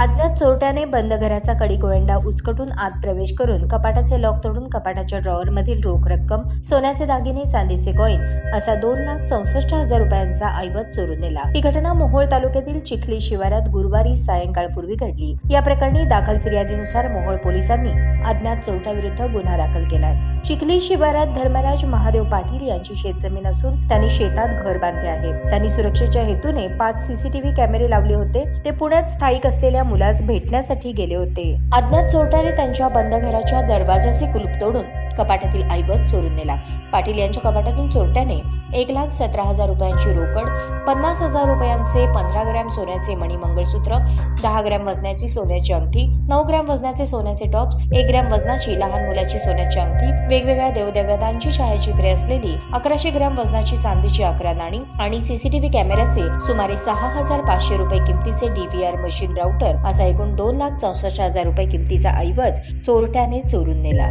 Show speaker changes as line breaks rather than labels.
अज्ञात चोरट्याने बंद घराचा कडीगोयंडा उचकटून आत प्रवेश करून कपाटाचे लॉक तोडून कपाटाच्या ड्रॉवर मधील रोख रक्कम सोन्याचे दागिने चांदीचे कॉईन असा दोन लाख चौसष्ट हजार रुपयांचा ऐवज चोरून नेला. ही घटना मोहोळ तालुक्यातील चिखली शिवारात गुरुवारी सायंकाळपूर्वी घडली. या प्रकरणी दाखल फिर्यादीनुसार मोहोळ पोलिसांनी अज्ञात चोरट्याविरुद्ध गुन्हा दाखल केलाय. चिखली शिवारात धर्मराज महादेव पाटील यांची शेतजमीन असून त्यांनी शेतात घर बांधले आहे. त्यांनी सुरक्षेच्या हेतूने पाच सीसीटीव्ही कॅमेरे लावले होते. ते पुण्यात स्थायिक असलेल्या मुलास भेटण्यासाठी गेले होते. अज्ञात चोरट्याने त्यांच्या बंद घराच्या दरवाजाचे कुलूप तोडून कपाटातील ऐवत चोरून नेला. पाटील यांच्या कपाटातून चोरट्याने एक लाख सतरा हजार रुपयांची रोकड पन्नास हजार रुपयांचे पंधरा ग्रॅम सोन्याचे मणी मंगळसूत्र दहा ग्रॅम वजनाची सोन्याची अंगठी नऊ ग्रॅम वजनाचे सोन्याचे टॉप्स एक ग्रॅम वजनाची लहान मुलाची सोन्याची अंगठी वेगवेगळ्या देवदेवतांची छायाचित्रे असलेली अकराशे ग्रॅम वजनाची चांदीची अकरा नाणी आणि सीसीटीव्ही कॅमेऱ्याचे सुमारे सहा हजार पाचशे रुपये किमतीचे डीव्हीआर मशीन राऊटर असा एकूण दोन लाख चौसष्ट हजार रुपये किमतीचा ऐवज चोरट्याने चोरून नेला.